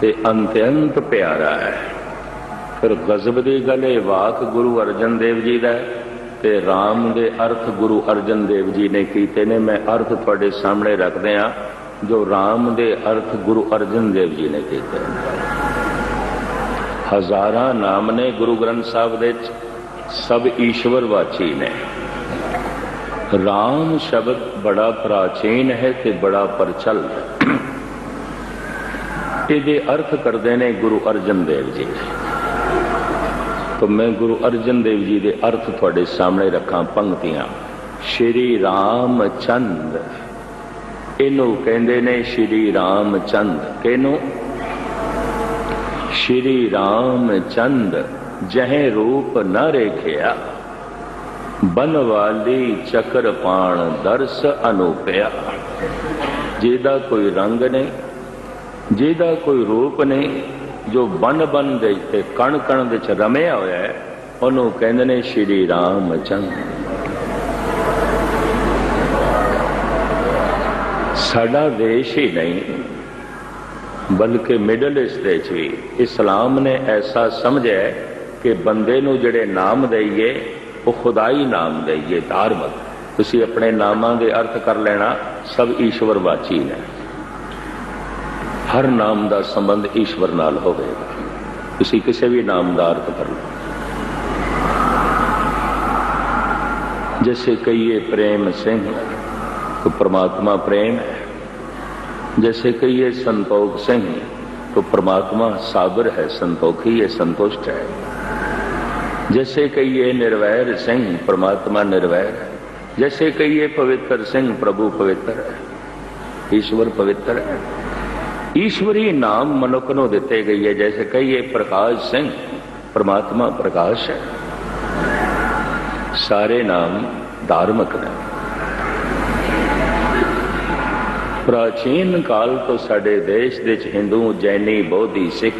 ਤੇ ਅੰਤਿਅੰਤ ਪਿਆਰਾ ਹੈ। ਫਿਰ ਗਜ਼ਬ ਦੀ ਗੱਲ ਇਹ ਵਾਕ ਗੁਰੂ ਅਰਜਨ ਦੇਵ ਜੀ ਦਾ ਤੇ RAM ਦੇ ਅਰਥ ਗੁਰੂ ਅਰਜਨ ਦੇਵ ਜੀ ਨੇ ਕੀਤੇ ਨੇ। ਮੈਂ ਅਰਥ ਤੁਹਾਡੇ ਸਾਹਮਣੇ ਰੱਖਦੇ ਆ ਜੋ RAM ਦੇ ਅਰਥ ਗੁਰੂ ਅਰਜਨ ਦੇਵ ਜੀ ਨੇ ਕੀਤੇ ਹਜ਼ਾਰਾਂ ਨਾਮ ਨੇ ਗੁਰੂ ਗ੍ਰੰਥ ਸਾਹਿਬ ਦੇ ਸਭ ਈਸ਼ਵਰ ਵਾਚੀ ਨੇ। RAM ਸ਼ਬਦ ਬੜਾ ਪ੍ਰਾਚੀਨ ਹੈ ਤੇ ਬੜਾ ਪ੍ਰਚਲ ਹੈ। ਇਹਦੇ ਅਰਥ ਕਰਦੇ ਨੇ ਗੁਰੂ ਅਰਜਨ ਦੇਵ ਜੀ। ਤਾਂ ਮੈਂ ਗੁਰੂ ਅਰਜਨ ਦੇਵ ਜੀ ਦੇ ਅਰਥ ਤੁਹਾਡੇ ਸਾਹਮਣੇ ਰੱਖਾਂ ਪੰਕਤੀਆਂ। ਸ਼੍ਰੀ ਰਾਮ ਚੰਦ ਇਹਨੂੰ ਕਹਿੰਦੇ ਨੇ ਸ਼੍ਰੀ ਰਾਮ ਚੰਦ ਕਿਹਨੂੰ? ਸ਼੍ਰੀ ਰਾਮ ਚੰਦ ਜਹੇ ਰੂਪ ਨ ਰੇਖਿਆ। ਬਨਵਾਲੀ ਚਕਰ ਪਾਣ ਦਰਸ ਅਨੂਪਿਆ। ਜਿਹਦਾ ਕੋਈ ਰੰਗ ਨਹੀਂ। ਜਿਹਦਾ ਕੋਈ ਰੂਪ ਨਹੀਂ, ਜੋ ਬਨ ਬਨ ਦੇ ਤੇ ਕਣ ਕਣ ਦੇ ਰਮਿਆ ਹੋਇਆ ਹੈ, ਉਹਨੂੰ ਕਹਿੰਦੇ ਨੇ ਸ਼੍ਰੀ ਰਾਮ ਚੰਦ। ਸਾਡਾ ਦੇਸ਼ ਹੀ ਨਹੀਂ, ਬਲਕਿ ਮਿਡਲ ਈਸਟ ਦੇ ਚ ਵੀ ਇਸਲਾਮ ਨੇ ਐਸਾ ਸਮਝਿਆ ਕਿ ਬੰਦੇ ਨੂੰ ਜਿਹੜੇ ਨਾਮ ਦਈਏ, ਉਹ ਖੁਦਾਈ ਨਾਮ ਦਈਏ, ਧਾਰਮਿਕ। ਤੁਸੀਂ ਆਪਣੇ ਨਾਮਾਂ ਦੇ ਅਰਥ ਕਰ ਲੈਣਾ, ਸਭ ਈਸ਼ਵਰਵਾਚੀ ਨੇ। ਹਰ ਨਾਮ ਦਾ ਸੰਬੰਧ ਈਸ਼ਵਰ ਨਾਲ ਹੋਵੇਗਾ ਤੁਸੀਂ ਕਿਸੇ ਵੀ ਨਾਮ ਦਾ ਅਰਥ ਕਰ ਲਓ जैसे कहिए प्रेम सिंह तो परमात्मा प्रेम है जैसे कहिए संतोख सिंह तो परमात्मा साबर है संतोखी है संतुष्ट है जैसे कहिए निर्वैर सिंह परमात्मा निर्वैर है जैसे कहिए पवित्र सिंह प्रभु पवित्र है ईश्वर पवित्र है ईश्वरी नाम मनुख ਨੂੰ ਦਿੱਤੇ ਗਈ ਹੈ ਜੈਸੇ ਕਹੀਏ ਪ੍ਰਕਾਸ਼ ਸਿੰਘ ਪਰਮਾਤਮਾ ਪ੍ਰਕਾਸ਼ ਹੈ ਸਾਰੇ ਨਾਮ ਧਾਰਮਿਕ ਨੇ ਪ੍ਰਾਚੀਨ ਕਾਲ ਤੋਂ ਸਾਡੇ ਦੇਸ਼ ਦੇ ਵਿੱਚ ਹਿੰਦੂ ਜੈਨੀ ਬੋਧੀ ਸਿੱਖ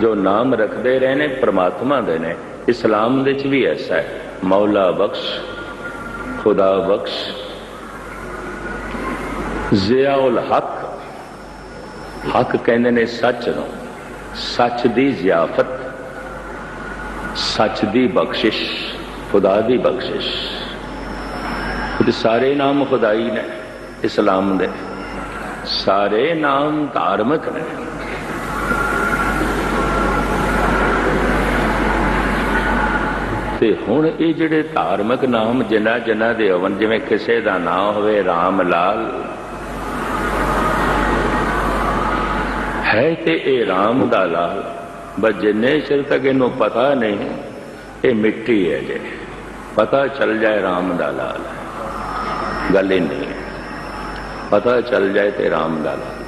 ਜੋ ਨਾਮ ਰੱਖਦੇ ਰਹੇ ਨੇ ਪ੍ਰਮਾਤਮਾ ਦੇ ਨੇ ਇਸਲਾਮ ਦੇ ਵਿੱਚ ਵੀ ਐਸਾ ਹੈ ਮੌਲਾ ਬਖਸ਼ ਖੁਦਾ ਬਖਸ਼ ਜ਼ਿਆਉਲ ਹਕ ਹੱਕ ਕਹਿੰਦੇ ਨੇ ਸੱਚ ਨੂੰ। ਸੱਚ ਦੀ ਜ਼ਿਆਫਤ, ਸੱਚ ਦੀ ਬਖਸ਼ਿਸ਼, ਖੁਦਾ ਦੀ ਬਖਸ਼ਿਸ਼। ਤੇ ਸਾਰੇ ਨਾਮ ਖੁਦਾਈ ਨੇ ਇਸਲਾਮ ਦੇ। ਸਾਰੇ ਨਾਮ ਧਾਰਮਿਕ ਨੇ। ਤੇ ਹੁਣ ਇਹ ਜਿਹੜੇ ਧਾਰਮਿਕ ਨਾਮ ਜਿਨ੍ਹਾਂ ਜਿਨ੍ਹਾਂ ਦੇ ਹਵਨ, ਜਿਵੇਂ ਕਿਸੇ ਦਾ ਨਾਮ ਹੋਵੇ ਰਾਮ ਲਾਲ ਹੈ ਤੇ ਇਹ ਰਾਮ ਦਾ ਲਾਲ। ਬਸ ਜਿੰਨੇ ਚਿਰ ਤੱਕ ਇਹਨੂੰ ਪਤਾ ਨਹੀਂ, ਇਹ ਮਿੱਟੀ ਹੈ ਜੇ। ਪਤਾ ਚੱਲ ਜਾਏ ਰਾਮ ਦਾ ਲਾਲ। ਗੱਲ ਹੀ ਨਹੀਂ ਪਤਾ ਚੱਲ ਜਾਏ ਤੇ ਰਾਮ ਦਾ ਲਾਲ।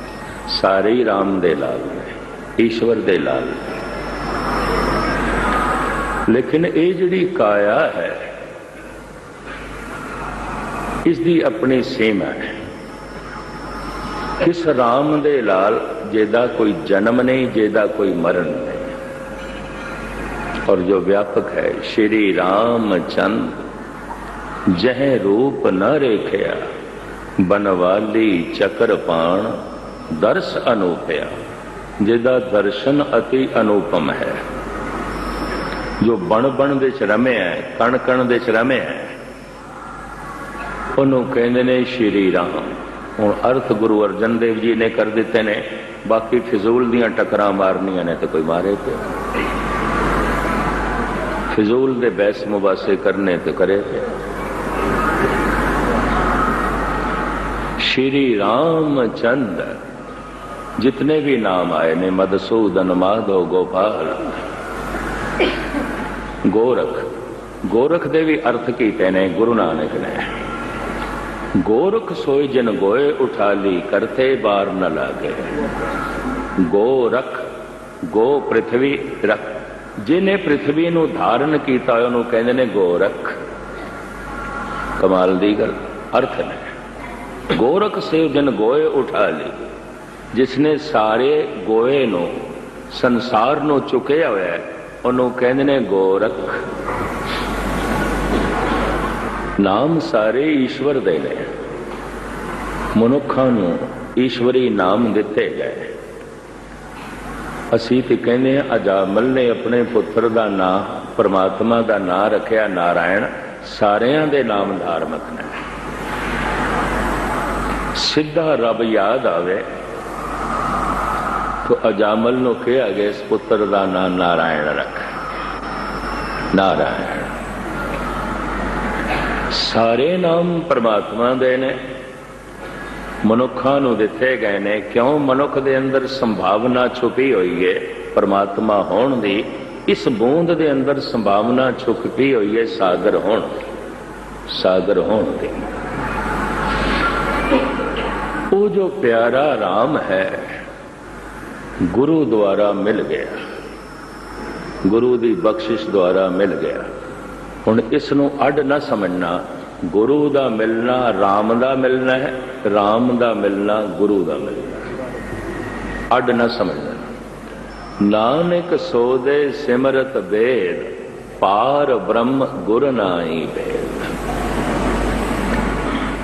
ਸਾਰੇ ਹੀ ਰਾਮ ਦੇ ਲਾਲ ਨੇ, ਈਸ਼ਵਰ ਦੇ ਲਾਲ ਨੇ। ਲੇਕਿਨ ਇਹ ਜਿਹੜੀ ਕਾਇਆ ਹੈ, ਇਸ ਦੀ ਆਪਣੀ ਸੀਮਾ ਹੈ। ਇਸ ਰਾਮ ਦੇ ਲਾਲ ਜਿਹਦਾ ਕੋਈ ਜਨਮ ਨਹੀਂ ਜਿਹਦਾ ਕੋਈ ਮਰਨ ਨਹੀਂ और जो व्यापक है श्री रामचंद जह रूप न रेखया बनवाली चक्र पाण दर्श अनूपया ਜਿਹਦਾ ਦਰਸ਼ਨ ਅਤੀ ਅਨੂਪਮ ਹੈ ਜੋ ਬਣ ਬਣ ਦੇ ਚ ਰਮਿਆ ਹੈ ਕਣ ਕਣ ਦੇ ਚ ਰਮਿਆ ਹੈ ਉਹਨੂੰ ਕਹਿੰਦੇ ਨੇ ਸ਼੍ਰੀ ਰਾਮ ਹੁਣ ਅਰਥ ਗੁਰੂ ਅਰਜਨ ਦੇਵ ਜੀ ਨੇ ਕਰ ਦਿੱਤੇ ਨੇ ਬਾਕੀ ਫਿਜ਼ੂਲ ਦੀਆਂ ਟਕਰਾਂ ਮਾਰਨੀਆਂ ਨੇ ਤੇ ਕੋਈ ਮਾਰੇ ਤੇ ਫਿਜ਼ੂਲ ਦੇ ਬੈਸ ਮੁਬਾਸੇ ਕਰਨੇ ਤੇ ਕਰੇ ਤੇ श्री रामचंद जितने भी नाम आए ने मधुसूदन माधव गोपाल गोरख गोरख ਦੇ ਵੀ ਅਰਥ ਕੀਤੇ ਨੇ ਗੁਰੂ ਨਾਨਕ ਨੇ ਗੋਰਖ ਸੋਈ ਜਨ ਗੋਏ ਉਠਾਲੀ ਕਰਤੇ ਬਾਰ ਨ ਲਾਗੇ। ਗੋਰਖ, ਗੋ ਪ੍ਰithvi ਰਖ। ਜਿਨੇ ਪ੍ਰithvi ਨੂੰ ਧਾਰਨ ਕੀਤਾ, ਉਹਨੂੰ ਕਹਿੰਦੇ ਨੇ ਗੋਰਖ। ਕਮਾਲ ਦੀ ਗੱਲ, ਅਰਥ ਨੇ ਗੋਰਖ ਸੇਵ ਜਨ ਗੋਏ ਉਠਾ ਲਈ ਜਿਸਨੇ ਸਾਰੇ ਗੋਏ ਨੂੰ, ਸੰਸਾਰ ਨੂੰ ਚੁਕਿਆ ਹੋਇਆ ਹੈ, ਉਹਨੂੰ ਕਹਿੰਦੇ ਨੇ ਗੋਰਖ। ਨਾਮ ਸਾਰੇ ਈਸ਼ਵਰ ਦੇ ਨੇ। ਮਨੁੱਖਾਂ ਨੂੰ ਈਸ਼ਵਰੀ ਨਾਮ ਦਿੱਤੇ ਗਏ। ਅਸੀਂ ਤੇ ਕਹਿੰਦੇ ਆ ਅਜਾਮਲ ਨੇ ਆਪਣੇ ਪੁੱਤਰ ਦਾ ਨਾਂ, ਪਰਮਾਤਮਾ ਦਾ ਨਾਂ ਰੱਖਿਆ, ਨਾਰਾਇਣ, ਸਾਰਿਆਂ ਦੇ ਨਾਮ ਧਾਰਮਿਕ ਨੇ। ਸਿੱਧਾ ਰੱਬ ਯਾਦ ਆਵੇ ਤੋ ਅਜਾਮਲ ਨੂੰ ਕਿਹਾ ਗਿਆ, ਇਸ ਪੁੱਤਰ ਦਾ ਨਾਂ ਨਾਰਾਇਣ ਰੱਖ। ਨਾਰਾਇਣ। ਸਾਰੇ ਨਾਮ ਪਰਮਾਤਮਾ ਦੇ ਨੇ। ਮਨੁੱਖਾਂ ਨੂੰ ਦਿੱਤੇ ਗਏ ਨੇ। ਕਿਉਂ ਮਨੁੱਖ ਦੇ ਅੰਦਰ ਸੰਭਾਵਨਾ ਛੁਪੀ ਹੋਈ ਹੈ ਪਰਮਾਤਮਾ ਹੋਣ ਦੀ, ਇਸ ਬੂੰਦ ਦੇ ਅੰਦਰ ਸੰਭਾਵਨਾ ਛੁਪੀ ਹੋਈ ਹੈ ਸਾਗਰ ਹੋਣ ਦੀ। ਸਾਗਰ ਹੋਣ ਦੀ। ਉਹ ਜੋ ਪਿਆਰਾ ਰਾਮ ਹੈ, ਗੁਰੂ ਦੁਆਰਾ ਮਿਲ ਗਿਆ। ਗੁਰੂ ਦੀ ਬਖਸ਼ਿਸ਼ ਦੁਆਰਾ ਮਿਲ ਗਿਆ। ਹੁਣ ਇਸ ਨੂੰ ਅੱਡ ਨਾ ਸਮਝਣਾ। ਗੁਰੂ ਦਾ ਮਿਲਣਾ RAM ਦਾ ਮਿਲਣਾ ਹੈ RAM ਦਾ ਮਿਲਣਾ, ਗੁਰੂ ਦਾ ਮਿਲਣਾ ਅੱਡ ਨਾ ਸਮਝਣਾ। ਨਾਨਕ ਸੋਦੇ ਸਿਮਰਤ ਬੇਦ ਪਾਰ ਬ੍ਰਹਮ ਗੁਰ ਨਾਈ ਬੇਦ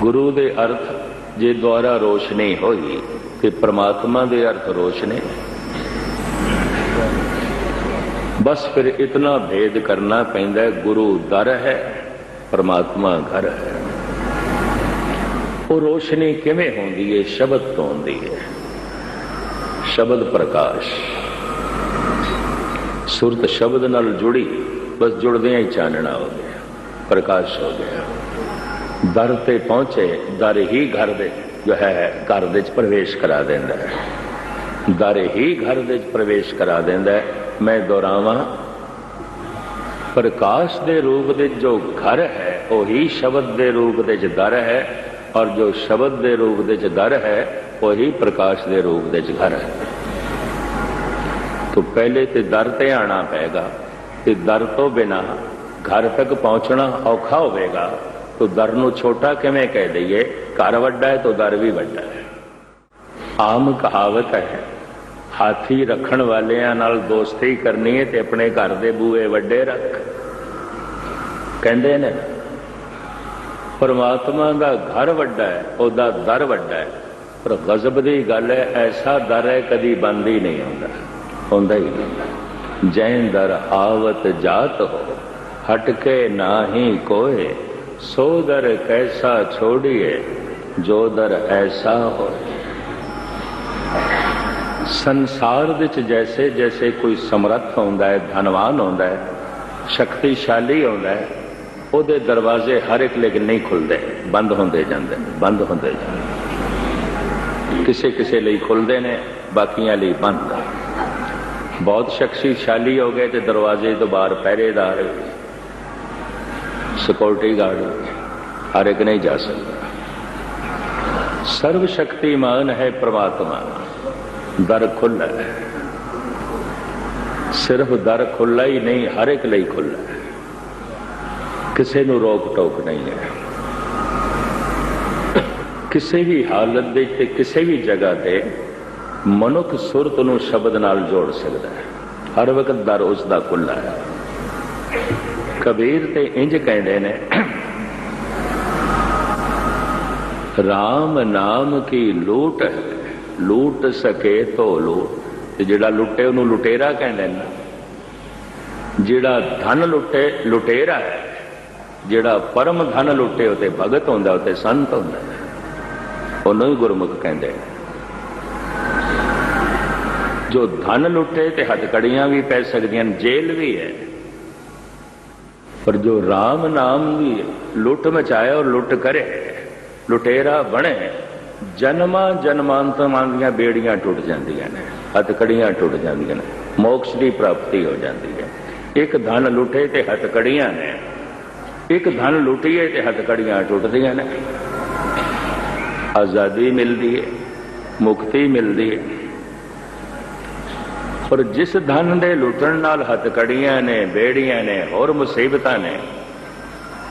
ਗੁਰੂ ਦੇ ਅਰਥ ਜੇ ਦੁਆਰਾ ਰੋਸ਼ਨੀ ਹੋਈ, ਤੇ ਪ੍ਰਮਾਤਮਾ ਦੇ ਅਰਥ ਰੋਸ਼ਨੀ। ਬਸ ਫਿਰ ਇਤਨਾ ਭੇਦ ਕਰਨਾ ਪੈਂਦਾ ਗੁਰੂ ਦਰ ਹੈ, ਪਰਮਾਤਮਾ ਘਰ ਹੈ। ਉਹ ਰੋਸ਼ਨੀ ਕਿਵੇਂ ਹੁੰਦੀ ਹੈ ਸ਼ਬਦ ਤੋਂ ਹੁੰਦੀ ਹੈ ਸ਼ਬਦ ਪ੍ਰਕਾਸ਼। ਸੁਰਤ ਸ਼ਬਦ ਨਾਲ ਜੁੜੀ, ਬਸ ਜੁੜਦਿਆਂ ਹੀ ਚਾਨਣਾ ਹੋ ਗਿਆ, ਪ੍ਰਕਾਸ਼ ਹੋ ਗਿਆ। ਦਰ ਤੇ ਪਹੁੰਚੇ, ਦਰ ਹੀ ਘਰ ਦੇ, ਜੋ ਹੈ, ਘਰ ਦੇ ਚ ਪ੍ਰਵੇਸ਼ ਕਰਾ ਦਿੰਦਾ ਹੈ। ਦਰ ਹੀ ਘਰ ਦੇ ਚ ਪ੍ਰਵੇਸ਼ ਕਰਾ ਦਿੰਦਾ ਹੈ। ਮੈਂ ਦੁਹਰਾਵਾਂ, ਪ੍ਰਕਾਸ਼ ਦੇ ਰੂਪ ਦੇ ਜੋ ਘਰ ਹੈ, ਉਹੀ ਸ਼ਬਦ ਦੇ ਰੂਪ ਦੇ ਚ ਦਰ ਹੈ, ਔਰ ਜੋ ਸ਼ਬਦ ਦੇ ਰੂਪ ਦੇ ਚ ਦਰ ਹੈ, ਉਹੀ ਪ੍ਰਕਾਸ਼ ਦੇ ਰੂਪ ਦੇ ਚ ਘਰ ਹੈ। ਤੋ ਪਹਿਲੇ ਤੇ ਦਰ ਤੇ ਆਣਾ ਪਏਗਾ, ਤੇ ਦਰ ਤੋਂ ਬਿਨਾ ਘਰ ਤੱਕ ਪਹੁੰਚਣਾ ਔਖਾ ਹੋਵੇਗਾ। ਤੋ ਦਰ ਨੂੰ ਛੋਟਾ ਕਿਵੇਂ ਕਹਿ ਦਈਏ? ਘਰ ਵੱਡਾ ਹੈ ਤੋ ਦਰ ਵੀ ਵੱਡਾ ਹੈ। ਆਮ ਕਹਾਵਤ ਹੈ ਹਾਥੀ ਰੱਖਣ ਵਾਲਿਆਂ ਨਾਲ ਦੋਸਤੀ ਕਰਨੀ ਹੈ ਤੇ ਆਪਣੇ ਘਰ ਦੇ ਬੂਏ ਵੱਡੇ ਰੱਖ। ਕਹਿੰਦੇ ਨੇ, ਪਰਮਾਤਮਾ ਦਾ ਘਰ ਵੱਡਾ ਹੈ, ਉਹਦਾ ਦਰ ਵੱਡਾ ਹੈ, ਪਰ ਗਜ਼ਬ ਦੀ ਗੱਲ ਹੈ, ਐਸਾ ਦਰ ਹੈ ਕਦੀ ਬੰਦ ਹੀ ਨਹੀਂ ਹੁੰਦਾ। ਹੁੰਦਾ ਹੀ ਨਹੀਂ। ਜੈਨ ਦਰ ਆਵਤ ਜਾਤ ਹੋ ਹਟ ਕੇ ਨਾਹੀ ਕੋਏ, ਸੋ ਦਰ ਕੈਸਾ ਛੋੜੀਏ, ਜੋ ਦਰ ਐਸਾ ਹੋਏ। ਸੰਸਾਰ ਵਿੱਚ ਜੈਸੇ ਜੈਸੇ ਕੋਈ ਸਮਰੱਥ ਆਉਂਦਾ ਹੈ, ਧਨਵਾਨ ਆਉਂਦਾ ਹੈ, ਸ਼ਕਤੀਸ਼ਾਲੀ ਆਉਂਦਾ ਹੈ, ਉਹਦੇ ਦਰਵਾਜ਼ੇ ਹਰ ਇੱਕ ਲੇਕਿਨ ਨਹੀਂ ਖੁੱਲਦੇ, ਬੰਦ ਹੁੰਦੇ ਜਾਂਦੇ ਨੇ ਬੰਦ ਹੁੰਦੇ ਜਾਂਦੇ। ਕਿਸੇ ਕਿਸੇ ਲਈ ਖੁੱਲਦੇ ਨੇ, ਬਾਕੀਆਂ ਲਈ ਬੰਦ ਬਹੁਤ ਸ਼ਕਤੀਸ਼ਾਲੀ ਹੋ ਗਏ ਤੇ ਦਰਵਾਜ਼ੇ ਤੋਂ ਬਾਹਰ ਪਹਿਰੇਦਾਰ ਸਿਕਿਉਰਿਟੀ ਗਾਰਡ ਹਰ ਇੱਕ ਨਹੀਂ ਜਾ ਸਕਦਾ। ਸਰਵ ਸ਼ਕਤੀਮਾਨ ਹੈ ਪ੍ਰਮਾਤਮਾ। ਦਰ ਖੁੱਲਾ ਹੈ। ਸਿਰਫ ਦਰ ਖੁੱਲਾ ਹੀ ਨਹੀਂ, ਹਰ ਇੱਕ ਲਈ ਖੁੱਲਾ ਹੈ। ਕਿਸੇ ਨੂੰ ਰੋਕ ਟੋਕ ਨਹੀਂ ਹੈ। ਕਿਸੇ ਵੀ ਹਾਲਤ ਦੇ ਤੇ ਕਿਸੇ ਵੀ ਜਗ੍ਹਾ ਤੇ ਮਨੁੱਖ ਸੁਰਤ ਨੂੰ ਸ਼ਬਦ ਨਾਲ ਜੋੜ ਸਕਦਾ ਹੈ। ਹਰ ਵਕਤ ਦਰ ਉਸ ਦਾ ਖੁੱਲਾ ਹੈ। ਕਬੀਰ ਤੇ ਇੰਜ ਕਹਿੰਦੇ ਨੇ RAM ਨਾਮ ਕੀ ਲੂਟ ਹੈ? ਲੂਟ ਸਕੇ ਤੋ ਲੂਟ। ਤੇ ਜਿਹੜਾ ਲੁੱਟੇ, ਉਹਨੂੰ ਲੁਟੇਰਾ ਕਹਿੰਦੇ ਨੇ ਜਿਹੜਾ ਧਨ ਲੁੱਟੇ, ਲੁਟੇਰਾ ਹੈ। ਜਿਹੜਾ ਪਰਮ ਧਨ ਲੁੱਟੇ ਉਤੇ ਭਗਤ ਹੁੰਦਾ ਉਤੇ ਸੰਤ ਹੁੰਦਾ। ਉਹਨੂੰ ਹੀ ਗੁਰਮੁਖ ਕਹਿੰਦੇ ਨੇ। ਜੋ ਧਨ ਲੁੱਟੇ, ਤੇ ਹੱਥਕੜੀਆਂ ਵੀ ਪੈ ਸਕਦੀਆਂ ਨੇ, ਜੇਲ੍ਹ ਵੀ ਹੈ। ਪਰ ਜੋ RAM ਨਾਮ ਦੀ ਲੁੱਟ ਮਚਾਇਆ ਔਰ ਲੁੱਟ ਕਰੇ, ਲੁਟੇਰਾ ਬਣੇ। ਜਨਮਾਂ ਜਨਮਾਂਤਰਾਂ ਦੀਆਂ ਬੇੜੀਆਂ ਟੁੱਟ ਜਾਂਦੀਆਂ ਨੇ, ਹੱਥਕੜੀਆਂ ਟੁੱਟ ਜਾਂਦੀਆਂ ਨੇ, ਮੋਕਸ਼ ਦੀ ਪ੍ਰਾਪਤੀ ਹੋ ਜਾਂਦੀ ਹੈ। ਇੱਕ ਧਨ ਲੁੱਟੇ ਤੇ ਹੱਥਕੜੀਆਂ ਨੇ, ਇੱਕ ਧਨ ਲੁੱਟੀਏ ਤੇ ਹੱਥਕੜੀਆਂ ਟੁੱਟਦੀਆਂ ਨੇ। ਆਜ਼ਾਦੀ ਮਿਲਦੀ ਹੈ, ਮੁਕਤੀ ਮਿਲਦੀ ਹੈ। ਪਰ ਜਿਸ ਧਨ ਦੇ ਲੁੱਟਣ ਨਾਲ ਹੱਥਕੜੀਆਂ ਨੇ, ਬੇੜੀਆਂ ਨੇ, ਹੋਰ ਮੁਸੀਬਤਾਂ ਨੇ,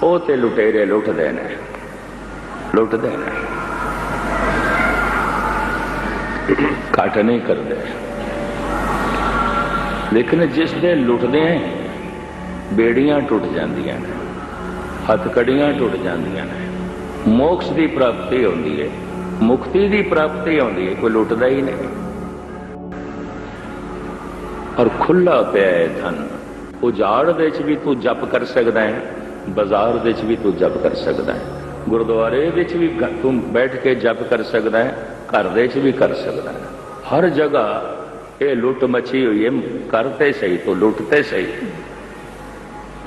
ਉਹ ਤੇ ਲੁਟੇਰੇ ਲੁੱਟਦੇ ਨੇ ਲੁੱਟਦੇ ਨੇ। ਘੱਟ ਨਹੀਂ ਕਰਦੇ। ਲੇਕਿਨ ਜਿਸ ਦੇ ਲੁੱਟਦੇ ਹੈ ਬੇੜੀਆਂ ਟੁੱਟ ਜਾਂਦੀਆਂ ਨੇ, ਹੱਥਕੜੀਆਂ ਟੁੱਟ ਜਾਂਦੀਆਂ ਨੇ। ਮੋਕਸ਼ ਦੀ ਪ੍ਰਾਪਤੀ ਹੁੰਦੀ ਹੈ ਮੁਕਤੀ ਦੀ ਪ੍ਰਾਪਤੀ ਹੁੰਦੀ ਹੈ ਕੋਈ ਲੁੱਟਦਾ ਹੀ ਨਹੀਂ। ਔਰ ਖੁੱਲਾ ਪਿਆ ਹੈ ਧਨ। ਉਜਾੜ ਦੇ ਚ ਵੀ ਤੂੰ ਜਪ ਕਰ ਸਕਦਾ ਹੈ ਬਾਜ਼ਾਰ ਦੇ ਚ ਵੀ ਤੂੰ ਜਪ ਕਰ ਸਕਦਾ ਹੈ ਗੁਰਦੁਆਰੇ ਵਿੱਚ ਵੀ ਤੂੰ ਬੈਠ ਕੇ ਜਪ ਕਰ ਸਕਦਾ ਹੈ ਘਰ ਦੇ ਚ ਵੀ ਕਰ ਸਕਦਾ ਹੈ। ਹਰ ਜਗ੍ਹਾ ਇਹ ਲੁੱਟ ਮਚੀ ਹੋਈ ਹੈ, ਕਰਤੇ ਸਹੀ ਤੋਂ ਲੁੱਟਤੇ ਸਹੀ।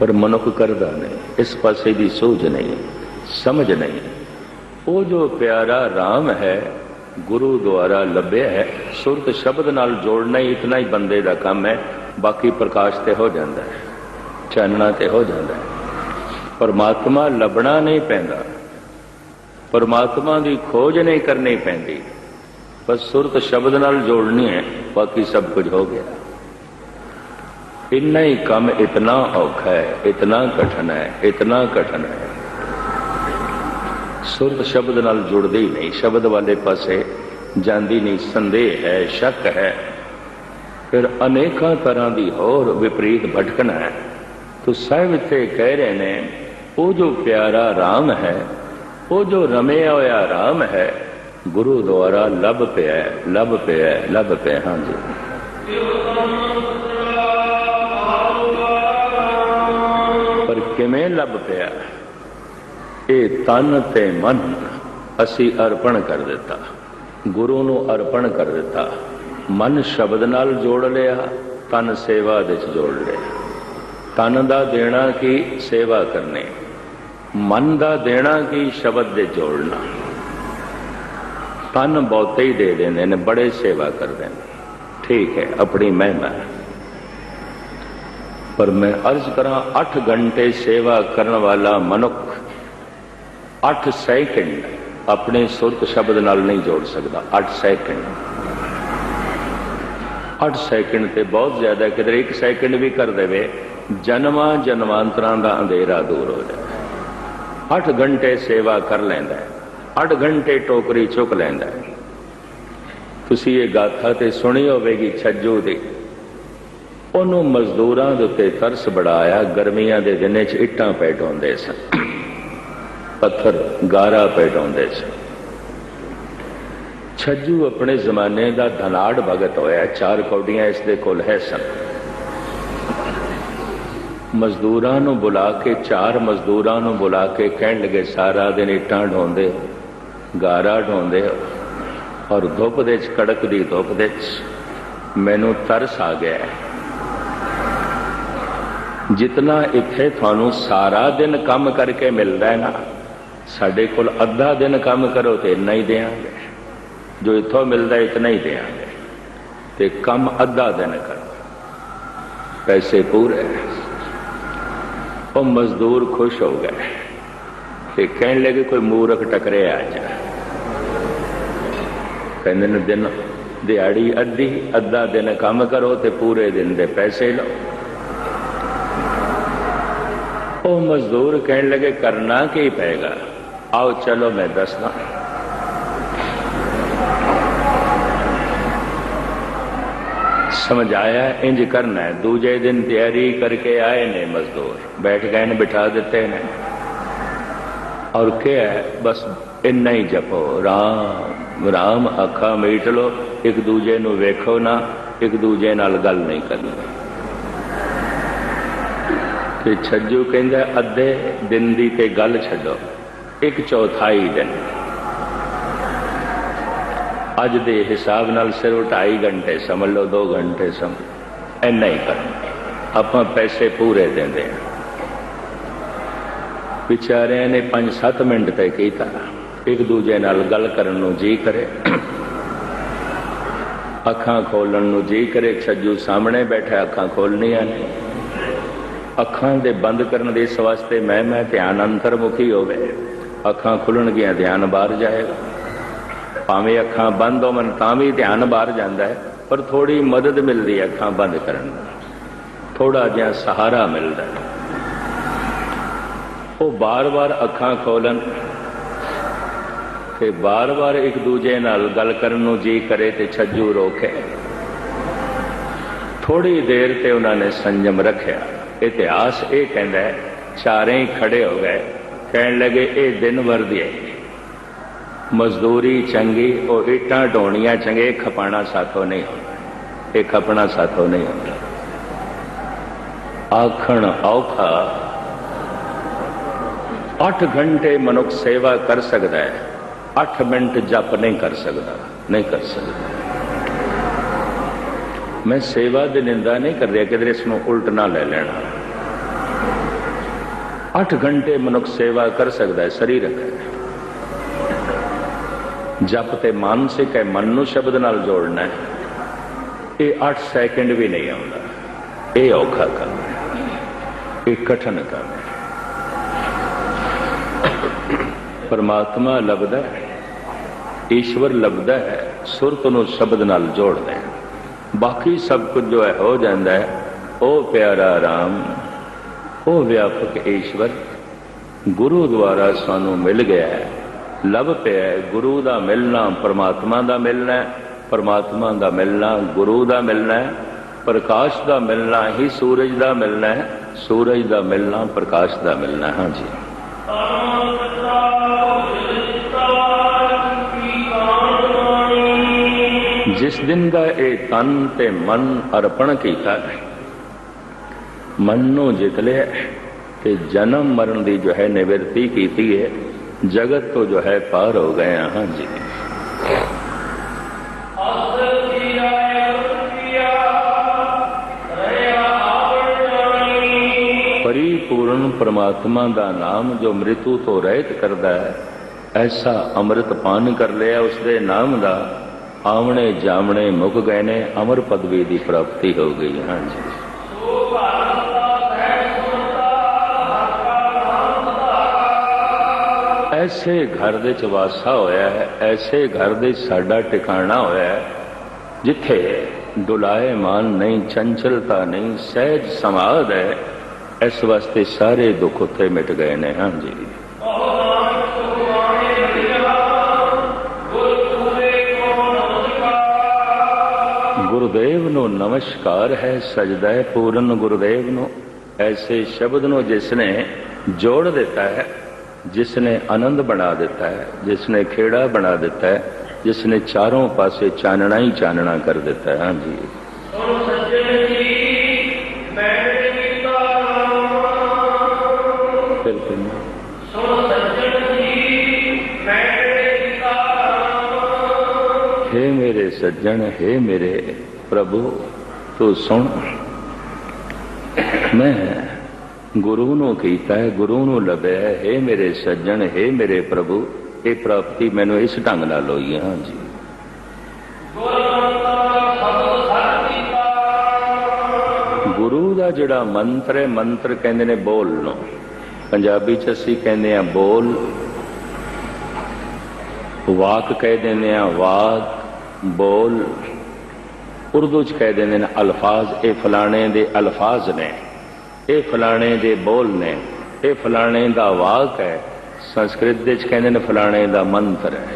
ਪਰ ਮਨੁੱਖ ਕਰਦਾ ਨਹੀਂ, ਇਸ ਪਾਸੇ ਦੀ ਸੋਝ ਨਹੀਂ, ਸਮਝ ਨਹੀਂ। ਉਹ ਜੋ ਪਿਆਰਾ RAM ਹੈ, ਗੁਰੂ ਦੁਆਰਾ ਲੱਭਿਆ ਹੈ, ਸੁਰਤ ਸ਼ਬਦ ਨਾਲ ਜੋੜਨਾ ਹੀ ਇਤਨਾ ਹੀ ਬੰਦੇ ਦਾ ਕੰਮ ਹੈ, ਬਾਕੀ ਪ੍ਰਕਾਸ਼ ਤੇ ਹੋ ਜਾਂਦਾ ਹੈ, ਚਾਨਣਾ ਤੇ ਹੋ ਜਾਂਦਾ ਹੈ। ਪਰਮਾਤਮਾ ਲੱਭਣਾ ਨਹੀਂ ਪੈਂਦਾ, ਪਰਮਾਤਮਾ ਦੀ ਖੋਜ ਨਹੀਂ ਕਰਨੀ ਪੈਂਦੀ। ਬਸ ਸੁਰਤ ਸ਼ਬਦ ਨਾਲ ਜੋੜਨੀ ਹੈ, ਬਾਕੀ ਸਭ ਕੁਝ ਹੋ ਗਿਆ। ਇੰਨਾ ਹੀ ਕੰਮ ਇਤਨਾ ਔਖਾ ਹੈ, ਇਤਨਾ ਕਠਨ ਹੈ, ਇਤਨਾ ਕਠਨ ਹੈ। ਸੁਰਤ ਸ਼ਬਦ ਨਾਲ ਜੁੜਦੇ ਹੀ ਨਹੀਂ, ਸ਼ਬਦ ਵਾਲੇ ਪਾਸੇ ਜਾਂਦੀ ਨਹੀਂ, ਸੰਦੇਹ ਹੈ, ਸ਼ੱਕ ਹੈ। ਫਿਰ ਅਨੇਕਾਂ ਤਰ੍ਹਾਂ ਦੀ ਹੋਰ ਵਿਪਰੀਤ ਭਟਕਣਾ ਹੈ। ਤੋ ਸਾਹਿਬ ਇੱਥੇ ਕਹਿ ਰਹੇ ਨੇ, ਉਹ ਜੋ ਪਿਆਰਾ RAM ਹੈ, ਉਹ ਜੋ ਰਮਿਆ ਹੋਇਆ RAM ਹੈ ਗੁਰੂ ਦੁਆਰਾ ਲੱਭ ਪਿਆ ਲੱਭ ਪਿਆ ਲੱਭ ਪਿਆ, ਹਾਂਜੀ। ਪਰ ਕਿਵੇਂ ਲੱਭ ਪਿਆ? ਇਹ ਤਨ ਤੇ ਮਨ ਅਸੀਂ ਅਰਪਣ ਕਰ ਦਿੱਤਾ। ਗੁਰੂ ਨੂੰ ਅਰਪਣ ਕਰ ਦਿੱਤਾ। ਮਨ ਸ਼ਬਦ ਨਾਲ ਜੋੜ ਲਿਆ, ਤਨ ਸੇਵਾ ਵਿੱਚ ਜੋੜ ਲਿਆ। ਤਨ ਦਾ ਦੇਣਾ ਕੀ? ਸੇਵਾ ਕਰਨੀ। ਮਨ ਦਾ ਦੇਣਾ ਕੀ? ਸ਼ਬਦ ਦੇ ਜੋੜਨਾ। ਕੰਨ ਬਹੁਤੇ ਹੀ ਦੇ ਦਿੰਦੇ ਨੇ, ਬੜੇ ਸੇਵਾ ਕਰਦੇ ਨੇ। ਠੀਕ ਹੈ, ਆਪਣੀ ਮਹਿਮਾ। ਪਰ ਮੈਂ ਅਰਜ਼ ਕਰਾਂ 8 ਘੰਟੇ ਸੇਵਾ ਕਰਨ ਵਾਲਾ ਮਨੁੱਖ 8 ਸੈਕਿੰਡ ਆਪਣੇ ਸੁਰਤ ਸ਼ਬਦ ਨਾਲ ਨਹੀਂ ਜੋੜ ਸਕਦਾ। 8 ਸੈਕਿੰਡ। 8 ਸੈਕਿੰਡ ਤੇ ਬਹੁਤ ਜ਼ਿਆਦਾ ਕਿਤੇ 1 ਸੈਕਿੰਡ ਵੀ ਕਰ ਦੇਵੇ, ਜਨਮਾਂ ਜਨਮਾਂਤਰਾਂ ਦਾ ਅੰਧੇਰਾ ਦੂਰ ਹੋ ਜਾਏ 8 ਘੰਟੇ ਸੇਵਾ ਕਰ ਲੈਂਦਾ ਹੈ। 8 ਘੰਟੇ ਟੋਕਰੀ ਚੁੱਕ ਲੈਂਦਾ ਹੈ। ਤੁਸੀਂ ਇਹ ਗਾਥਾ ਤੇ ਸੁਣੀ ਹੋਵੇਗੀ ਛੱਜੂ ਦੀ। ਉਹਨੂੰ ਮਜ਼ਦੂਰਾਂ ਦੇ ਉੱਤੇ ਤਰਸ ਬੜਾਇਆ, ਗਰਮੀਆਂ ਦੇ ਦਿਨੇ 'ਚ ਇੱਟਾਂ ਪੈਟਾਉਂਦੇ ਸਨ। ਪੱਥਰ ਗਾਰਾ ਪੈਟਾਉਂਦੇ ਸਨ। ਛੱਜੂ ਆਪਣੇ ਜ਼ਮਾਨੇ ਦਾ ਧਨਾੜ ਭਗਤ ਹੋਇਆ, ਚਾਰ ਕੌਡੀਆਂ ਇਸ ਦੇ ਕੋਲ ਹੈ ਸਨ। ਮਜ਼ਦੂਰਾਂ ਨੂੰ ਬੁਲਾ ਕੇ, ਚਾਰ ਮਜ਼ਦੂਰਾਂ ਨੂੰ ਬੁਲਾ ਕੇ ਕਹਿਣ ਲੱਗੇ, ਸਾਰਾ ਦਿਨ ਇੱਟਾਂ ਢੋਂਦੇ ਗਾਰਾ ਢੋਂਦੇ ਹੋ। ਔਰ ਧੁੱਪ ਦੇ ਚ ਕੜਕਦੀ ਧੁੱਪ ਦੇ ਚ ਮੈਨੂੰ ਤਰਸ ਆ ਗਿਆ ਹੈ। ਜਿਤਨਾ ਇੱਥੇ ਤੁਹਾਨੂੰ ਸਾਰਾ ਦਿਨ ਕੰਮ ਕਰਕੇ ਮਿਲਦਾ ਹੈ ਨਾ, ਸਾਡੇ ਕੋਲ ਅੱਧਾ ਦਿਨ ਕੰਮ ਕਰੋ ਤੇ ਇੰਨਾ ਹੀ ਦੇਾਂਗੇ ਜੋ ਇੱਥੋਂ ਮਿਲਦਾ, ਇਤਨਾ ਹੀ ਦੇਾਂਗੇ ਤੇ ਕੰਮ ਅੱਧਾ ਦਿਨ ਕਰੋ। ਪੈਸੇ ਪੂਰੇ। ਉਹ ਮਜ਼ਦੂਰ ਖੁਸ਼ ਹੋ ਗਏ। ਤੇ ਕਹਿਣ ਲੱਗੇ, ਕੋਈ ਮੂਰਖ ਟਕਰਿਆ ਅੱਜ ਕਹਿੰਦੇ ਨੇ ਦਿਨ ਦਿਹਾੜੀ ਅੱਧੀ ਅੱਧਾ ਦਿਨ ਕੰਮ ਕਰੋ ਤੇ ਪੂਰੇ ਦਿਨ ਦੇ ਪੈਸੇ ਲਓ। ਉਹ ਮਜ਼ਦੂਰ ਕਹਿਣ ਲੱਗੇ ਕਰਨਾ ਕੀ ਪਏਗਾ? ਆਓ ਚਲੋ ਮੈਂ ਦੱਸਦਾ। ਸਮਝਾਇਆ ਇੰਜ ਕਰਨਾ ਹੈ। ਦੂਜੇ ਦਿਨ ਤਿਆਰੀ ਕਰਕੇ ਆਏ ਨੇ ਮਜ਼ਦੂਰ। ਬੈਠ ਗਏ ਨੇ ਬਿਠਾ ਦਿੱਤੇ ਨੇ। ਔਰ ਕਿਹਾ ਹੈ, ਬਸ ਇੰਨਾ ਹੀ ਜਪੋ। ਰਾਮ ਰਾਮ ਅੱਖਾਂ ਮੀਟ ਲੋ, ਇੱਕ ਦੂਜੇ ਨੂੰ ਵੇਖੋ ਨਾ, ਇੱਕ ਦੂਜੇ ਨਾਲ ਗੱਲ ਨਹੀਂ ਕਰਨੀ। ਤੇ ਛੱਜੂ ਕਹਿੰਦਾ, ਅੱਧੇ ਦਿਨ ਦੀ ਤੇ ਗੱਲ ਛੱਡੋ, ਇੱਕ ਚੌਥਾਈ ਦਿਨ। ਅੱਜ ਦੇ ਹਿਸਾਬ ਨਾਲ ਸਿਰਫ 2.5 ਘੰਟੇ ਸਮਝ ਲਓ 2 ਘੰਟੇ ਸਮ ਇੰਨਾ ਹੀ ਕਰਨਾ। ਆਪਾਂ ਪੈਸੇ ਪੂਰੇ ਦਿੰਦੇ ਹਾਂ। ਵਿਚਾਰਿਆਂ ਨੇ 5-7 ਮਿੰਟ ਤੇ ਕੀਤਾ। ਇੱਕ ਦੂਜੇ ਨਾਲ ਗੱਲ ਕਰਨ ਨੂੰ ਜੀ ਕਰੇ। ਅੱਖਾਂ ਖੋਲਣ ਨੂੰ ਜੀ ਕਰੇ। ਛੱਜੂ ਸਾਹਮਣੇ ਬੈਠਾ, ਅੱਖਾਂ ਖੋਲਣੀਆਂ ਨੇ। ਅੱਖਾਂ ਦੇ ਬੰਦ ਕਰਨ ਦੇ ਇਸ ਵਾਸਤੇ ਮੈਂ ਮੈਂ ਧਿਆਨ ਅੰਤਰਮੁਖੀ ਹੋਵੇ। ਅੱਖਾਂ ਖੁੱਲਣਗੀਆਂ, ਧਿਆਨ ਬਾਹਰ ਜਾਏਗਾ। ਭਾਵੇਂ ਅੱਖਾਂ ਬੰਦ ਹੋਵਣ, ਤਾਂ ਵੀ ਧਿਆਨ ਬਾਹਰ ਜਾਂਦਾ ਹੈ। ਪਰ ਥੋੜੀ ਮਦਦ ਮਿਲਦੀ ਹੈ ਅੱਖਾਂ ਬੰਦ ਕਰਨ ਨਾਲ ਥੋੜਾ ਜਿਹਾ ਸਹਾਰਾ ਮਿਲਦਾ ਉਹ ਬਾਰ-ਬਾਰ ਅੱਖਾਂ ਖੋਲਣ ਤੇ ਬਾਰ-ਬਾਰ ਇੱਕ ਦੂਜੇ ਨਾਲ ਗੱਲ ਕਰਨ ਨੂੰ ਜੀ ਕਰੇ ਤੇ ਛੱਜੂ ਰੋਕੇ। ਥੋੜੀ ਦੇਰ ਤੇ ਉਹਨਾਂ ਨੇ ਸੰਜਮ ਰੱਖਿਆ। ਇਤਿਹਾਸ ਇਹ ਕਹਿੰਦਾ ਹੈ, ਚਾਰੇ ਹੀ ਖੜੇ ਹੋ ਗਏ। ਕਹਿਣ ਲੱਗੇ, ਇਹ ਦਿਨ ਵਰਦੀ ਹੈ। ਮਜ਼ਦੂਰੀ ਚੰਗੀ, ਉਹ ਇੱਟਾਂ ਢੋਣੀਆਂ ਚੰਗੇ ਖਪਾਣਾ ਸਾਥੋਂ ਨਹੀਂ ਹੁੰਦਾ। ਇਹ ਖਪਣਾ ਸਾਥੋਂ ਨਹੀਂ ਹੁੰਦਾ। ਆਖਣ ਔਖਾ 8 ਘੰਟੇ ਮਨੁੱਖ ਸੇਵਾ ਕਰ ਸਕਦਾ ਹੈ। 8 ਮਿੰਟ ਜਪ ਨਹੀਂ ਕਰ ਸਕਦਾ, ਨਹੀਂ ਕਰ ਸਕਦਾ। ਮੈਂ ਸੇਵਾ ਦੀ ਨਿੰਦਾ ਨਹੀਂ ਕਰ ਰਿਹਾ ਕਿਤੇ ਇਸ ਨੂੰ ਉਲਟ ਨਾ ਲੈ ਲੈਣਾ। 8 ਘੰਟੇ ਮਨੁੱਖ ਸੇਵਾ ਕਰ ਸਕਦਾ ਹੈ ਸਰੀਰਕ ਜਪ ਤੇ ਮਾਨਸਿਕ ਹੈ, ਮਨ ਨੂੰ ਸ਼ਬਦ ਨਾਲ ਜੋੜਨਾ ਹੈ। ਇਹ 8 ਸੈਕਿੰਡ ਵੀ ਨਹੀਂ ਆਉਂਦਾ। ਇਹ ਔਖਾ ਕੰਮ ਹੈ। ਇਹ ਕਠਨ ਕੰਮ ਹੈ। ਪਰਮਾਤਮਾ ਲੱਭਦਾ ਹੈ। ਈਸ਼ਵਰ ਲੱਭਦਾ ਹੈ, ਸੁਰਤ ਨੂੰ ਸ਼ਬਦ ਨਾਲ ਜੋੜਦਾ ਹੈ। ਬਾਕੀ ਸਭ ਕੁਝ ਜੋ ਹੈ ਹੋ ਜਾਂਦਾ ਹੈ, ਉਹ ਪਿਆਰਾ ਰਾਮ, ਉਹ ਵਿਆਪਕ ਈਸ਼ਵਰ, ਗੁਰੂ ਦੁਆਰਾ ਸਾਨੂੰ ਮਿਲ ਗਿਆ ਹੈ। ਲੱਭ ਪਿਆ ਗੁਰੂ ਦਾ ਮਿਲਣਾ, ਪਰਮਾਤਮਾ ਦਾ ਮਿਲਣਾ ਹੈ, ਪਰਮਾਤਮਾ ਦਾ ਮਿਲਣਾ, ਗੁਰੂ ਦਾ ਮਿਲਣਾ ਪ੍ਰਕਾਸ਼ ਦਾ ਮਿਲਣਾ ਹੀ ਸੂਰਜ ਦਾ ਮਿਲਣਾ ਹੈ, ਸੂਰਜ ਦਾ ਮਿਲਣਾ, ਪ੍ਰਕਾਸ਼ ਦਾ ਮਿਲਣਾ, ਹਾਂਜੀ। ਜਿਸ ਦਿਨ ਦਾ ਇਹ ਤਨ ਤੇ ਮਨ ਅਰਪਣ ਕੀਤਾ ਹੈ। ਮਨ ਨੂੰ ਜਿੱਤ ਲਿਆ ਤੇ ਜਨਮ ਮਰਨ ਦੀ ਜੋ ਹੈ ਨਿਵਰਤੀ ਕੀਤੀ ਹੈ। ਜਗਤ ਤੋਂ ਜੋ ਹੈ ਪਾਰ ਹੋ ਗਏ ਹਾਂ ਜੀ। ਪਰਿਪੂਰਨ ਪ੍ਰਮਾਤਮਾ ਦਾ ਨਾਮ ਜੋ ਮ੍ਰਿਤੂ ਤੋਂ ਰਹਿਤ ਕਰਦਾ ਹੈ, ਐਸਾ ਅੰਮ੍ਰਿਤ ਪਾਨ ਕਰ ਲਿਆ ਉਸ ਦੇ ਨਾਮ ਦਾ। ਆਵਣੇ ਜਾਮਣੇ ਮੁੱਕ ਗਏ ਨੇ, ਅਮਰ ਪਦਵੀ ਦੀ ਪ੍ਰਾਪਤੀ ਹੋ ਗਈ, ਹਾਂਜੀ। ਐਸੇ ਘਰ ਦੇ ਚ ਵਾਸਾ ਹੋਇਆ ਹੈ, ਐਸੇ ਘਰ ਦੇ ਸਾਡਾ ਟਿਕਾਣਾ ਹੋਇਆ ਹੈ, ਜਿੱਥੇ ਡੁਲਾਏ ਮਾਨ ਨਹੀਂ, ਚੰਚਲਤਾ ਨਹੀਂ, ਸਹਿਜ ਸਮਾਦ ਹੈ, ਇਸ ਵਾਸਤੇ ਸਾਰੇ ਦੁੱਖ ਉੱਥੇ ਮਿਟ ਗਏ ਨੇ, ਹਾਂਜੀ। ਗੁਰਦੇਵ ਨੂੰ ਨਮਸਕਾਰ ਹੈ, ਸਜਦਾ ਹੈ ਪੂਰਨ ਗੁਰਦੇਵ ਨੂੰ। ਐਸੇ ਸ਼ਬਦ ਨੂੰ ਜਿਸ ਨੇ ਜੋੜ ਦਿੱਤਾ ਹੈ ਜਿਸ ਨੇ ਆਨੰਦ ਬਣਾ ਦਿੱਤਾ ਹੈ ਜਿਸ ਨੇ ਖੇੜਾ ਬਣਾ ਦਿੱਤਾ ਹੈ ਜਿਸ ਨੇ ਚਾਰੋਂ ਪਾਸੇ ਚਾਨਣਾ ਹੀ ਚਾਨਣਾ ਕਰ ਦਿੱਤਾ ਹੈ। ਹਾਂਜੀ। ਬਿਲਕੁਲ। हे ਮੇਰੇ ਸੱਜਣ, ਹੇ ਮੇਰੇ ਪ੍ਰਭੂ, ਤੂੰ ਸੁਣ। ਮੈਂ ਗੁਰੂ ਨੂੰ ਕੀਤਾ ਹੈ, ਗੁਰੂ ਨੂੰ ਲੱਭਿਆ ਹੈ। हे ਮੇਰੇ ਸੱਜਣ हे ਮੇਰੇ ਪ੍ਰਭੂ, ਇਹ ਪ੍ਰਾਪਤੀ ਮੈਨੂੰ ਇਸ ਢੰਗ ਨਾਲ ਹੋਈ ਹੈ। ਹਾਂਜੀ। ਗੁਰੂ ਦਾ ਜਿਹੜਾ ਮੰਤਰ ਹੈ, ਮੰਤਰ ਕਹਿੰਦੇ ਨੇ ਬੋਲ ਨੂੰ। ਪੰਜਾਬੀ ਚ ਅਸੀਂ ਕਹਿੰਦੇ ਆ ਬੋਲ। ਵਾਕ ਕਹਿ ਦਿੰਦੇ ਆ ਵਾਕ, ਬੋਲ। ਉਰਦੂ ਚ ਕਹਿ ਦਿੰਦੇ ਨੇ, ਅਲਫਾਜ਼, ਇਹ ਫਲਾਣੇ ਦੇ ਅਲਫਾਜ਼ ਨੇ, ਇਹ ਫਲਾਣੇ ਦੇ ਬੋਲ ਨੇ, ਇਹ ਫਲਾਣੇ ਦਾ ਵਾਕ ਹੈ। ਸੰਸਕ੍ਰਿਤ ਦੇ ਚ ਕਹਿੰਦੇ ਨੇ, ਫਲਾਣੇ ਦਾ ਮੰਤਰ ਹੈ।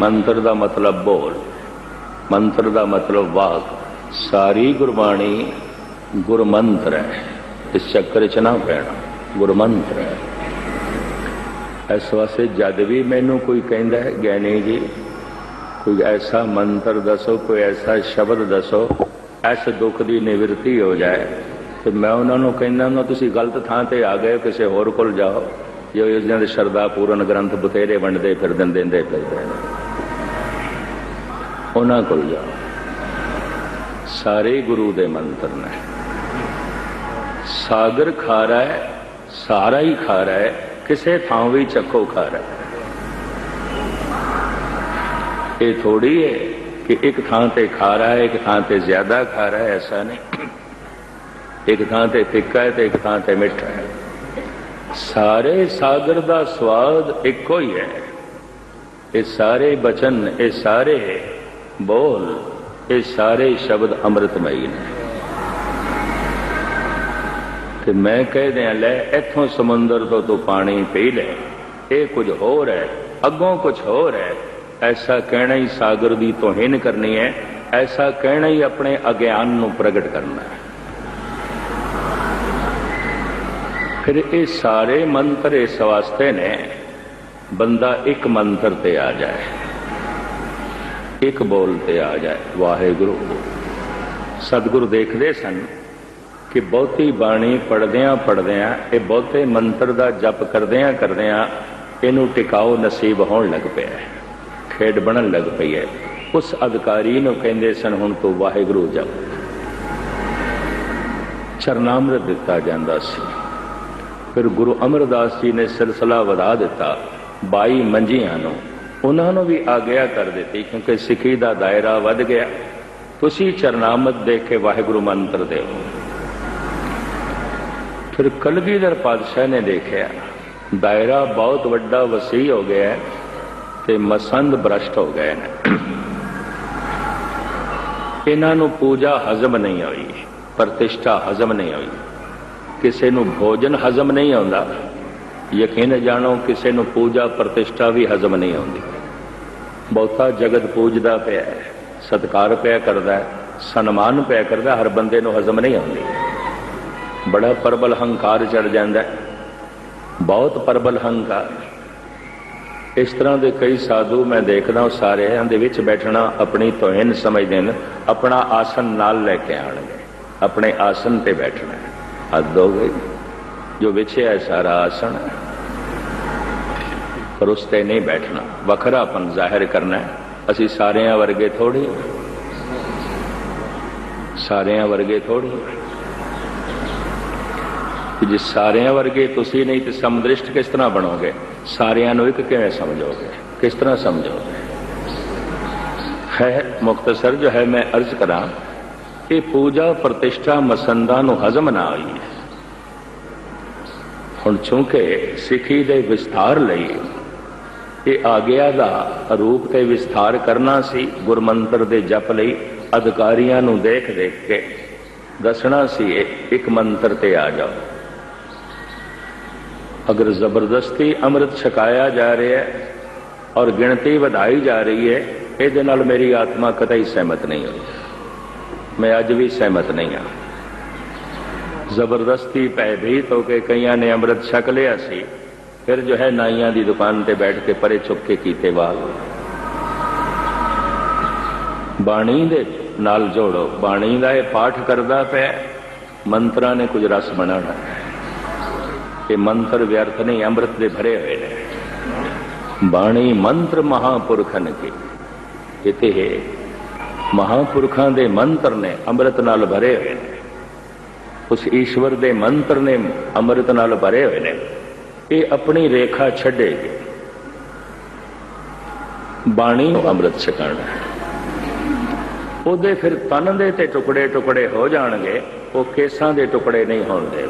ਮੰਤਰ ਦਾ ਮਤਲਬ ਬੋਲ, ਮੰਤਰ ਦਾ ਮਤਲਬ ਵਾਕ। ਸਾਰੀ ਗੁਰਬਾਣੀ ਗੁਰਮੰਤਰ ਹੈ। ਇਸ ਚੱਕਰ ਚ ਨਾ ਪੈਣਾ, ਗੁਰਮੰਤਰ ਹੈ। ਇਸ ਵਾਸਤੇ ਜਦ ਵੀ ਮੈਨੂੰ ਕੋਈ ਕਹਿੰਦਾ ਹੈ ਗਿਆਨੀ ਜੀ ਕੋਈ ਐਸਾ ਮੰਤਰ ਦੱਸੋ, ਕੋਈ ਐਸਾ ਸ਼ਬਦ ਦੱਸੋ, ਐਸ ਦੁੱਖ ਦੀ ਨਿਵਰਤੀ ਹੋ ਜਾਏ। ਤੇ ਮੈਂ ਉਹਨਾਂ ਨੂੰ ਕਹਿੰਦਾ ਨਾ ਤੁਸੀਂ ਗਲਤ ਥਾਂ ਤੇ ਆ ਗਏ, ਕਿਸੇ ਹੋਰ ਕੋਲ ਜਾਓ। ਜੋ ਇਸ ਦੇ ਸ਼ਰਦਾ ਪੂਰਨ ਗ੍ਰੰਥ ਬਥੇਰੇ ਵੰਡਦੇ ਫਿਰਦੇ ਦਿੰਦੇ ਫਿਰਦੇ ਨੇ ਉਹਨਾਂ ਕੋਲ ਜਾਓ। ਸਾਰੇ ਗੁਰੂ ਦੇ ਮੰਤਰ ਨੇ। ਸਾਗਰ ਖਾਰਾ ਹੈ, ਸਾਰਾ ਹੀ ਖਾਰਾ ਹੈ, ਕਿਸੇ ਥਾਂ ਵੀ ਚੱਖੋ ਖਾਰਾ ਹੈ। ਇਹ ਥੋੜੀ ਹੈ ਕਿ ਇੱਕ ਥਾਂ ਤੇ ਖਾ ਖਾਰਾ ਹੈ, ਇੱਕ ਥਾਂ ਤੇ ਜ਼ਿਆਦਾ ਖਾਰਾ ਹੈ, ਐਸਾ ਨਹੀਂ। ਇੱਕ ਥਾਂ ਤੇ ਫਿੱਕਾ ਹੈ ਤੇ ਇੱਕ ਥਾਂ ਤੇ ਮਿੱਠਾ ਹੈ। ਸਾਰੇ ਸਾਗਰ ਦਾ ਸਵਾਦ ਇੱਕੋ ਹੀ ਹੈ। ਇਹ ਸਾਰੇ ਬਚਨ, ਇਹ ਸਾਰੇ ਬੋਲ, ਇਹ ਸਾਰੇ ਸ਼ਬਦ ਅੰਮ੍ਰਿਤਮਈ ਨੇ। ਤੇ ਮੈਂ ਕਹਿ ਦਿਆਂ, ਲੈ ਇੱਥੋਂ ਸਮੁੰਦਰ ਤੋਂ ਤੂੰ ਪਾਣੀ ਪੀ ਲੈ। ਇਹ ਕੁਝ ਹੋਰ ਹੈ, ਅੱਗੋਂ ਕੁਝ ਹੋਰ ਹੈ। ਐਸਾ ਕਹਿਣਾ ਹੀ ਸਾਗਰ ਦੀ ਤੋਹੀਨ ਕਰਨੀ ਹੈ, ਐਸਾ ਕਹਿਣਾ ਹੀ ਆਪਣੇ ਅਗਿਆਨ ਨੂੰ ਪ੍ਰਗਟ ਕਰਨਾ ਹੈ ਫਿਰ ਇਹ ਸਾਰੇ ਮੰਤਰ ਇਸ ਵਾਸਤੇ ਨੇ, ਬੰਦਾ ਇੱਕ ਮੰਤਰ ਤੇ ਆ ਜਾਏ, ਇੱਕ ਬੋਲ ਤੇ ਆ ਜਾਏ, ਵਾਹਿਗੁਰੂ ਸਤਿਗੁਰੂ ਦੇਖਦੇ ਸਨ ਕਿ ਬਹੁਤੀ ਬਾਣੀ ਪੜਦਿਆਂ ਪੜਦਿਆਂ ਇਹ ਬਹੁਤੇ ਮੰਤਰ ਦਾ ਜਪ ਕਰਦਿਆਂ ਕਰਦਿਆਂ ਇਹਨੂੰ ਟਿਕਾਓ ਨਸੀਬ ਹੋਣ ਲੱਗ ਪਿਆ ਹੈ। ਖੇਡ ਬਣਨ ਲੱਗ ਪਈ ਹੈ। ਉਸ ਅਧਿਕਾਰੀ ਨੂੰ ਕਹਿੰਦੇ ਸਨ, ਹੁਣ ਤੋਂ ਵਾਹਿਗੁਰੂ ਜਪ ਚਰਨਾਮ੍ਰਿਤ ਦਿੱਤਾ ਜਾਂਦਾ ਸੀ। ਫਿਰ ਗੁਰੂ ਅਮਰਦਾਸ ਜੀ ਨੇ ਸਿਲਸਿਲਾ ਵਧਾ ਦਿੱਤਾ। 22 ਮੰਜੀਆਂ ਨੂੰ, ਉਹਨਾਂ ਨੂੰ ਵੀ ਆਗਿਆ ਕਰ ਦਿੱਤੀ, ਕਿਉਂਕਿ ਸਿੱਖੀ ਦਾ ਦਾਇਰਾ ਵੱਧ ਗਿਆ। ਤੁਸੀਂ ਚਰਨਾਮਤ ਦੇਖ ਕੇ ਵਾਹਿਗੁਰੂ ਮੰਤਰ ਦਿਓ। ਫਿਰ ਕਲਗੀਧਰ ਪਾਤਸ਼ਾਹ ਨੇ ਦੇਖਿਆ, ਦਾਇਰਾ ਬਹੁਤ ਵੱਡਾ ਵਸੀ ਹੋ ਗਿਆ ਹੈ। ਤੇ ਮਸੰਦ ਭ੍ਰਸ਼ਟ ਹੋ ਗਏ ਨੇ। ਇਹਨਾਂ ਨੂੰ ਪੂਜਾ ਹਜ਼ਮ ਨਹੀਂ ਹੋਈ, ਪ੍ਰਤਿਸ਼ਠਾ ਹਜ਼ਮ ਨਹੀਂ ਹੋਈ। ਕਿਸੇ ਨੂੰ ਭੋਜਨ ਹਜ਼ਮ ਨਹੀਂ ਆਉਂਦਾ। ਯਕੀਨ ਜਾਣੋ, ਕਿਸੇ ਨੂੰ ਪੂਜਾ ਪ੍ਰਤਿਸ਼ਠਾ ਵੀ ਹਜ਼ਮ ਨਹੀਂ ਆਉਂਦੀ। ਬਹੁਤਾ ਜਗਤ ਪੂਜਦਾ ਪਿਆ ਹੈ, ਸਤਕਾਰ ਪਿਆ ਕਰਦਾ ਹੈ, ਸਨਮਾਨ ਪਿਆ ਕਰਦਾ, ਹਰ ਬੰਦੇ ਨੂੰ ਹਜ਼ਮ ਨਹੀਂ ਆਉਂਦੀ। ਬੜਾ ਪਰਬਲ ਹੰਕਾਰ ਚੜ ਜਾਂਦਾ ਬਹੁਤ ਪਰਬਲ ਹੰਕਾਰ। ਇਸ ਤਰ੍ਹਾਂ ਦੇ ਕਈ ਸਾਧੂ ਮੈਂ ਦੇਖਦਾ ਉਹ ਸਾਰਿਆਂ ਦੇ ਵਿੱਚ ਬੈਠਣਾ ਆਪਣੀ ਤੋਹਿਨ ਸਮਝਦੇ ਨੇ ਆਪਣਾ ਆਸਨ ਨਾਲ ਲੈ ਕੇ ਆਣਗੇ ਆਪਣੇ ਆਸਨ ਤੇ ਬੈਠਣਾ ਹੈ। ਹੱਦ ਹੋ ਗਈ। ਜੋ ਵਿਛਿਆ ਹੈ ਸਾਰਾ ਆਸਣ ਪਰ ਉਸ ਤੇ ਨਹੀਂ ਬੈਠਣਾ। ਵੱਖਰਾਪਨ ਜ਼ਾਹਿਰ ਕਰਨਾ ਅਸੀਂ ਸਾਰਿਆਂ ਵਰਗੇ ਥੋੜੀ ਸਾਰਿਆਂ ਵਰਗੇ ਥੋੜੀ ਜੇ ਸਾਰਿਆਂ ਵਰਗੇ ਤੁਸੀਂ ਨਹੀਂ, ਤੇ ਸਮਦ੍ਰਿਸ਼ਟ ਕਿਸ ਤਰ੍ਹਾਂ ਬਣੋਗੇ? ਸਾਰਿਆਂ ਨੂੰ ਇੱਕ ਕਿਵੇਂ ਸਮਝੋਗੇ? ਕਿਸ ਤਰ੍ਹਾਂ ਸਮਝੋਗੇ? ਹੈ ਮੁਖਤਸਰ ਜੋ ਹੈ, ਮੈਂ ਅਰਜ਼ ਕਰਾਂ ਇਹ ਪੂਜਾ ਪ੍ਰਤਿਸ਼ਠਾ ਮਸੰਦਾਂ ਨੂੰ ਹਜ਼ਮ ਨਾ ਆਈ ਹੁਣ ਚੂੰਕਿ ਸਿੱਖੀ ਦੇ ਵਿਸਥਾਰ ਲਈ ਇਹ ਆਗਿਆ ਦਾ ਰੂਪ ਤੇ ਵਿਸਥਾਰ ਕਰਨਾ ਸੀ, ਗੁਰਮੰਤਰ ਦੇ ਜਪ ਲਈ ਅਧਿਕਾਰੀਆਂ ਨੂੰ ਦੇਖ ਦੇਖ ਕੇ ਦੱਸਣਾ ਸੀ, ਇਹ ਇੱਕ ਮੰਤਰ ਤੇ ਆ ਜਾਓ। ਅਗਰ ਜ਼ਬਰਦਸਤੀ ਅੰਮ੍ਰਿਤ ਛਕਾਇਆ ਜਾ ਰਿਹਾ ਹੈ ਔਰ ਗਿਣਤੀ ਵਧਾਈ ਜਾ ਰਹੀ ਹੈ ਇਹਦੇ ਨਾਲ ਮੇਰੀ ਆਤਮਾ ਕਤਈ ਸਹਿਮਤ ਨਹੀਂ ਹੋਈ ਮੈਂ ਅੱਜ ਵੀ ਸਹਿਮਤ ਨਹੀਂ ਹਾਂ ਜ਼ਬਰਦਸਤੀ ਭੈਭੀਤ ਹੋ ਕੇ ਕਈਆਂ ਨੇ ਅੰਮ੍ਰਿਤ ਛਕ ਲਿਆ ਸੀ ਫਿਰ ਜੋ ਹੈ ਨਾਈਆਂ ਦੀ ਦੁਕਾਨ ਤੇ ਬੈਠ ਕੇ ਪਰੇ ਚੁੱਕ ਕੇ ਕੀਤੇ ਵਾਲ ਬਾਣੀ ਦੇ ਨਾਲ ਜੋੜੋ ਬਾਣੀ ਦਾ ਇਹ ਪਾਠ ਕਰਦਾ ਪਿਆ ਮੰਤਰਾਂ ਨੇ ਕੁਝ ਰਸ ਬਣਾਉਣਾ ਹੈ ਇਹ ਮੰਤਰ ਵਿਅਰਥ ਨਹੀਂ ਅੰਮ੍ਰਿਤ ਦੇ ਭਰੇ ਹੋਏ ਨੇ। ਬਾਣੀ ਮੰਤਰ ਮਹਾਪੁਰਖਨ ਕੀ? ਇਤੇ ਹੈ ਮਹਾਪੁਰਖਾਂ ਦੇ ਮੰਤਰ ਨੇ ਅੰਮ੍ਰਿਤ ਨਾਲ ਭਰੇ ਹੋਏ ਨੇ। ਉਸ ਈਸ਼ਵਰ ਦੇ ਮੰਤਰ ਨੇ ਅੰਮ੍ਰਿਤ ਨਾਲ ਭਰੇ ਹੋਏ ਨੇ। ਇਹ ਆਪਣੀ ਰੇਖਾ ਛੱਡੇਗੀ। ਬਾਣੀ ਨੂੰ ਅੰਮ੍ਰਿਤ ਛਕਾਣਾ ਹੈ ਉਹਦੇ ਫਿਰ ਤਨ ਦੇ ਤੇ ਟੁਕੜੇ ਟੁਕੜੇ ਹੋ ਜਾਣਗੇ, ਉਹ ਕੇਸਾਂ ਦੇ ਟੁਕੜੇ ਨਹੀਂ ਹੋਣਗੇ।